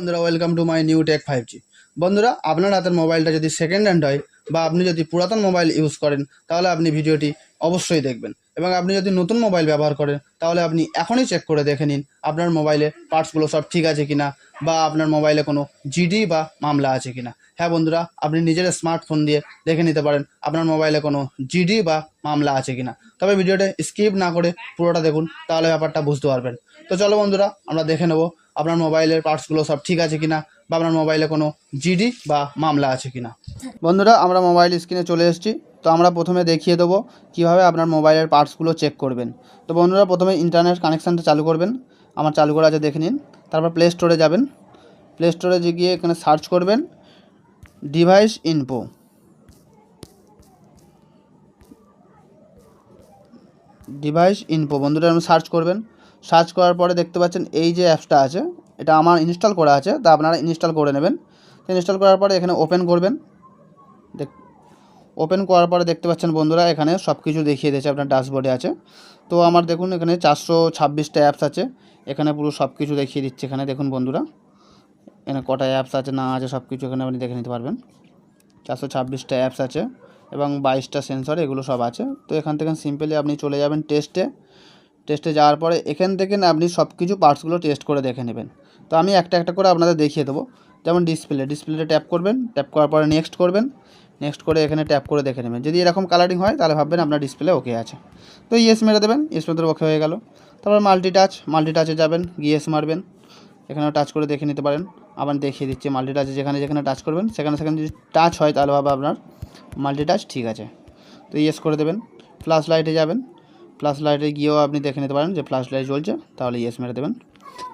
বন্ধুরা welcome to my new tech five G বন্ধুরা, আপনার হাতের মোবাইলটা যদি সেকেন্ড হ্যান্ড হয় বা আপনি যদি পুরাতন মোবাইল ইউজ করেন, তাহলে আপনি ভিডিওটি অবশ্যই দেখবেন। এবং আপনি যদি নতুন মোবাইল ব্যবহার করেন, তাহলে আপনি এখনই চেক করে দেখে নিন আপনার মোবাইলে পার্টসগুলো সব ঠিক আছে কিনা বা আপনার মোবাইলে কোনো জিডি বা মামলা আছে কিনা। হ্যাঁ বন্ধুরা, আপনি নিজের স্মার্টফোন দিয়ে দেখে নিতে পারেন আপনার মোবাইলে কোনো জিডি বা মামলা আছে কিনা। তবে ভিডিওটা স্কিপ না করে পুরোটা দেখুন, তাহলে ব্যাপারটা বুঝতে পারবেন। তো চলো বন্ধুরা, আমরা দেখে নেব আপনার মোবাইলের পার্টসগুলো সব ঠিক আছে কিনা বা আপনার মোবাইলে কোনো জিডি বা মামলা আছে কিনা। বন্ধুরা, আমরা মোবাইল স্ক্রিনে চলে এসেছি। তো আমরা প্রথমে দেখিয়ে দেবো কীভাবে আপনার মোবাইলের পার্টসগুলো চেক করবেন। তো বন্ধুরা, প্রথমে ইন্টারনেট কানেকশানটা চালু করবেন। আমার চালু করা আছে দেখে নিন। তারপর প্লে স্টোরে যাবেন। প্লে স্টোরে গিয়ে এখানে সার্চ করবেন। ডিভাইস ইনপো। ডিভাইস ইনপো, বন্ধুরা আপনি সার্চ করবেন। সার্চ করার পরে দেখতে পাচ্ছেন এই যে অ্যাপসটা আছে, এটা আমার ইনস্টল করা আছে, তা আপনারা ইনস্টল করে নেবেন। ইনস্টল করার পরে এখানে ওপেন করবেন। ওপেন করার পরে দেখতে পাচ্ছেন বন্ধুরা এখানে সব কিছু দেখিয়ে দিয়েছে, আপনার ড্যাশবোর্ডে আছে। তো আমার দেখুন এখানে চারশো ছাব্বিশটা অ্যাপস আছে, এখানে পুরো সব কিছু দেখিয়ে দিচ্ছে এখানে, দেখুন বন্ধুরা। এখানে কটা অ্যাপস আছে না আছে সব কিছু এখানে আপনি দেখে নিতে পারবেন। চারশো ছাব্বিশটা অ্যাপস আছে এবং বাইশটা সেন্সর এগুলো সব আছে। তো এখান থেকে সিম্পলি আপনি চলে যাবেন টেস্টে টেস্টে যাওয়ার পরে এখান থেকে আপনি সব কিছু পার্টসগুলো টেস্ট করে দেখে নেবেন। তো আমি একটা একটা করে আপনাদের দেখিয়ে দেবো। যেমন ডিসপ্লে ডিসপ্লেতে ট্যাপ করবেন। ট্যাপ করার পরে নেক্সট করবেন। নেক্সট করে এখানে ট্যাপ করে দেখে নেবেন। যদি এরকম কালারিং হয়, তাহলে ভাববেন আপনার ডিসপ্লে ওকে আছে। তো ইয়েস মেরে দেবেন। ইয়েস মেরে ওকে হয়ে গেল। তারপর মাল্টি টাচ মাল্টি টাচে যাবেন গিয়েস মারবেন। এখানেও টাচ করে দেখে নিতে পারেন। আবার দেখিয়ে দিচ্ছি মাল্টি টাচে যেখানে যেখানে টাচ করবেন, সেখানে সেখানে যদি টাচ হয় তাহলে ভাবে আপনার মাল্টি টাচ ঠিক আছে। তো ইয়েস করে দেবেন ফ্ল্যাশ লাইটে যাবেন ফ্ল্যাশ লাইটে গিয়েও আপনি দেখে নিতে পারেন যে ফ্ল্যাশ লাইট জ্বলছে, তাহলে ইয়েস মেরে দেবেন।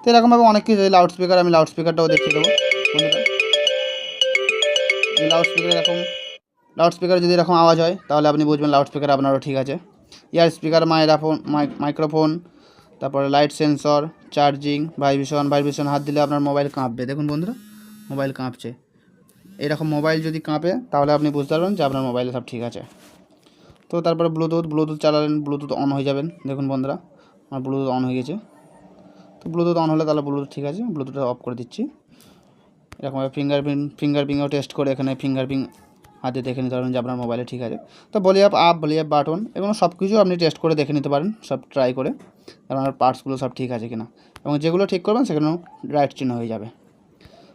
তো এরকমভাবে অনেক কিছু লাউড স্পিকার আমি লাউড স্পিকারটাও দেখিয়ে দেবো। লাউড স্পিকার এরকম লাউড স্পিকার যদি এরকম আওয়াজ হয়, তাহলে আপনি বুঝবেন লাউড স্পিকার আপনারও ঠিক আছে। ইয়ার স্পিকার মাইক্রোফোন মাইক্রোফোন তারপরে light sensor charging vibration vibration হাত দিলে আপনার মোবাইল কাঁপবে। দেখুন বন্ধুরা মোবাইল কাঁপছে। এরকম মোবাইল যদি কাঁপে, তাহলে আপনি বুঝতে পারবেন যে আপনার মোবাইলে সব ঠিক আছে। তো তারপরে ব্লুটুথ ব্লুটুথ চালালেন ব্লুটুথ অন হয়ে যাবেন। দেখুন বন্ধুরা, আমার ব্লুটুথ অন হয়ে গেছে। তো ব্লুটুথ অন হলে তাহলে ব্লুটুথ ঠিক আছে ব্লুটুথটা অফ করে দিচ্ছি। এরকমভাবে ফিঙ্গারপ্রিন্ট ফিঙ্গারপ্রিন্টও টেস্ট করে এখানে ফিঙ্গারপ্রিন্ট হাতে দেখে নিতে পারবেন যে আপনার মোবাইলে ঠিক আছে। তো বলি আপ আপ বলি আপ বাটন এগুলো সব কিছু আপনি টেস্ট করে দেখে নিতে পারেন, সব ট্রাই করে আপনার পার্টসগুলো সব ঠিক আছে কিনা। এবং যেগুলো ঠিক করবেন সেগুলো রাইট চিহ্ন হয়ে যাবে।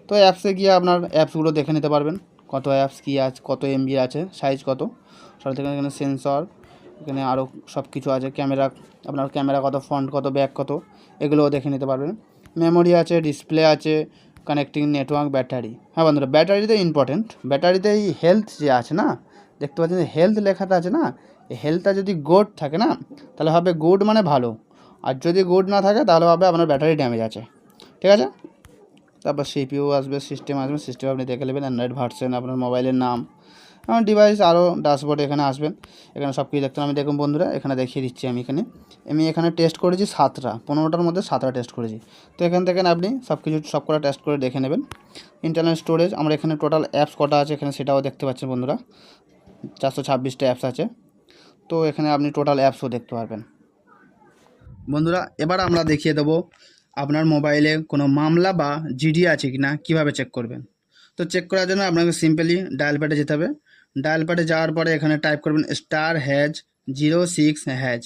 তো অ্যাপসে গিয়ে আপনার অ্যাপসগুলো দেখে নিতে পারবেন, কত অ্যাপস কী আছে, কত এমবি আছে সাইজ কত। সব থেকে এখানে সেন্সর এখানে আরও সব কিছু আছে ক্যামেরা আপনার ক্যামেরা কত ফ্রন্ট কত ব্যাক কত, এগুলোও দেখে নিতে পারবেন। মেমোরি আছে ডিসপ্লে আছে কানেক্টিং নেটওয়ার্ক ব্যাটারি হ্যাঁ বন্ধুরা ব্যাটারিতে ইম্পর্টেন্ট ব্যাটারিতে এই হেলথ যে আছে না, দেখতে পাচ্ছেন হেলথ লেখাটা আছে না হেলথটা যদি গুড থাকে না, তাহলে হবে গুড মানে ভালো। আর যদি গুড না থাকে, তাহলে হবে আপনার ব্যাটারি ড্যামেজ আছে। ঠিক আছে? তারপর সিপিইউ আসবে সিস্টেম আসবে সিস্টেম আপনি দেখে নেবেন অ্যান্ড্রয়েড ভার্সন আপনার মোবাইলের নাম। আমার ডিভাইস আরও ড্যাশবোর্ডে এখানে আসবেন এখানে সব কিছু দেখতে আমি দেখুন বন্ধুরা, এখানে দেখিয়ে দিচ্ছি আমি এখানে। আমি এখানে টেস্ট করেছি সাতটা, পনেরোটার মধ্যে সাতটা টেস্ট করেছি। তো এখান থেকে আপনি সব কিছু সব কটা টেস্ট করে দেখে নেবেন। ইন্টারনাল স্টোরেজ আমরা এখানে টোটাল অ্যাপস কটা আছে এখানে সেটাও দেখতে পাচ্ছেন বন্ধুরা। চারশো ছাব্বিশটা অ্যাপস আছে। তো এখানে আপনি টোটাল অ্যাপসও দেখতে পারবেন। বন্ধুরা, এবার আমরা দেখিয়ে দেবো আপনার মোবাইলে কোনো মামলা বা জিডি আছে কি না কীভাবে চেক করবেন? তো চেক করার জন্য আপনাকে সিম্পলি ডায়াল প্যাডে যেতে হবে। ডায়াল প্যাডে যাওয়ার পরে এখানে টাইপ করবেন star hash zero six hash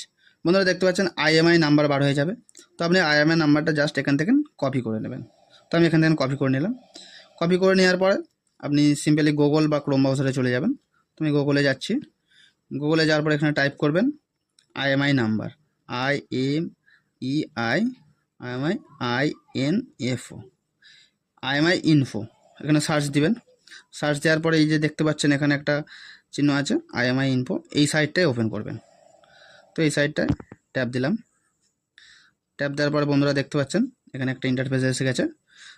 বন্ধুরা দেখতে পাচ্ছেন আইএমআই নাম্বার বার হয়ে যাবে। তো আপনি আইএমআই নাম্বারটা জাস্ট এখান থেকে কপি করে নেবেন। তো আমি এখান থেকে কপি করে নিলাম। কপি করে নেওয়ার পরে আপনি সিম্পলি গুগল বা ক্রোম ব্রাউজারে চলে যাবেন। তো আমি গুগলে যাচ্ছি। গুগলে যাওয়ার পরে এখানে টাইপ করবেন IMEI number I M E I IMEI I N F O IMEI info এখানে সার্চ দিবেন। সার্চ দেওয়ার পরে এই যে দেখতে পাচ্ছেন এখানে একটা চিহ্ন আছে আইএমআই ইনফো এই সাইটটাই ওপেন করবেন। তো এই সাইটটায় ট্যাপ দিলাম। ট্যাপ দেওয়ার পরে বন্ধুরা দেখতে পাচ্ছেন, এখানে একটা ইন্টারফেস এসে গেছে।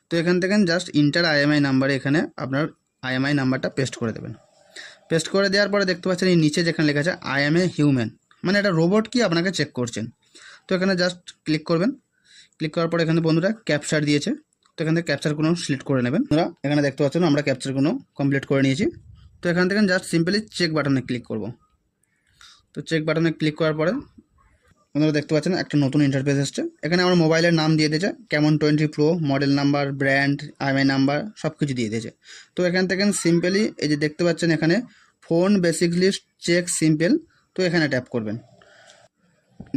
তো এখান থেকে জাস্ট ইন্টার আইএমআই নাম্বারে এখানে আপনার আইএমআই নাম্বারটা পেস্ট করে দেবেন। পেস্ট করে দেওয়ার পরে দেখতে পাচ্ছেন, এই নিচে যেখানে লেখা আছে আই এম এ হিউম্যান মানে এটা রোবট কি আপনাকে চেক করছেন। তো এখানে জাস্ট ক্লিক করবেন। ক্লিক করার পরে এখানে বন্ধুরা ক্যাপচার দিয়েছে। তো এখান থেকে ক্যাপচারগুলো সিলেক্ট করে নেবেন। বন্ধুরা এখানে দেখতে পাচ্ছেন আমরা ক্যাপচারগুলো কমপ্লিট করে নিয়েছি। তো এখান থেকে জাস্ট সিম্পলি চেক বাটনে ক্লিক করব। তো চেক বাটনে ক্লিক করার পরে আপনারা দেখতে পাচ্ছেন একটা নতুন ইন্টারফেস এসছে। এখানে আমার মোবাইলের নাম দিয়ে দিয়েছে, কেমন twenty pro model number brand IMEI number সব কিছু দিয়ে দিয়েছে। তো এখান থেকে সিম্পলি এই যে দেখতে পাচ্ছেন এখানে phone basic list check simple তো এখানে ট্যাপ করবেন।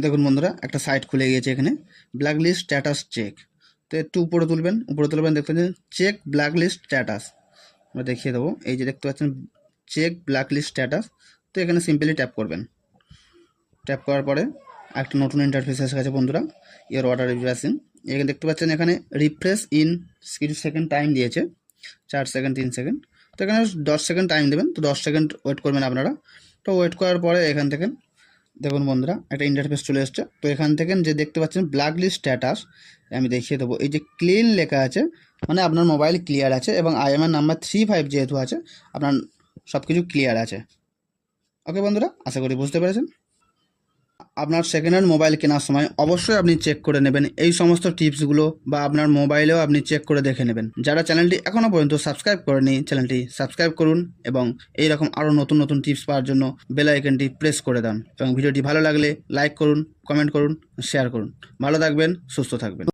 দেখুন বন্ধুরা, একটা সাইট খুলে গিয়েছে এখানে ব্ল্যাক লিস্ট স্ট্যাটাস চেক তো একটু উপরে তুলবেন উপরে তুলবেন দেখতে পাচ্ছেন চেক ব্ল্যাক লিস্ট স্ট্যাটাস আমরা দেখিয়ে দেবো, এই যে দেখতে পাচ্ছেন চেক ব্ল্যাক লিস্ট স্ট্যাটাস তো এখানে সিম্পলি ট্যাপ করবেন। ট্যাপ করার পরে একটা নতুন ইন্টারফেস এসে গেছে বন্ধুরা ইয়ার অর্ডার রিভিউসিং এখানে দেখতে পাচ্ছেন এখানে রিফ্রেশ ইন কিছু সেকেন্ড টাইম দিয়েছে, চার সেকেন্ড তিন সেকেন্ড তো এখানে দশ সেকেন্ড টাইম দেবেন, তো দশ সেকেন্ড ওয়েট করবেন আপনারা। তো ওয়েট করার পরে এখান থেকে দেখুন বন্ধুরা, একটা ইন্টারফেস চলে এসছে। তো এখান থেকে যে দেখতে পাচ্ছেন ব্ল্যাক লিস্ট স্ট্যাটাস আমি দেখিয়ে দেবো। এই যে ক্লিন লেখা আছে মানে আপনার মোবাইল ক্লিয়ার আছে এবং আইএমআর নাম্বার থ্রি ফাইভ যেহেতু আছে, আপনার সব কিছু ক্লিয়ার আছে। ওকে বন্ধুরা, আশা করি বুঝতে পেরেছেন। আপনার সেকেন্ড হ্যান্ড মোবাইল কেনার সময় অবশ্যই আপনি চেক করে নেবেন। এই সমস্ত টিপসগুলো বা আপনার মোবাইলেও আপনি চেক করে দেখে নেবেন। যারা চ্যানেলটি এখনও পর্যন্ত সাবস্ক্রাইব করেনি চ্যানেলটি সাবস্ক্রাইব করুন এবং এইরকম আরও নতুন নতুন টিপস পাওয়ার জন্য বেল আইকনটি প্রেস করে দেন। এবং ভিডিওটি ভালো লাগলে লাইক করুন কমেন্ট করুন শেয়ার করুন। ভালো থাকবেন, সুস্থ থাকবেন।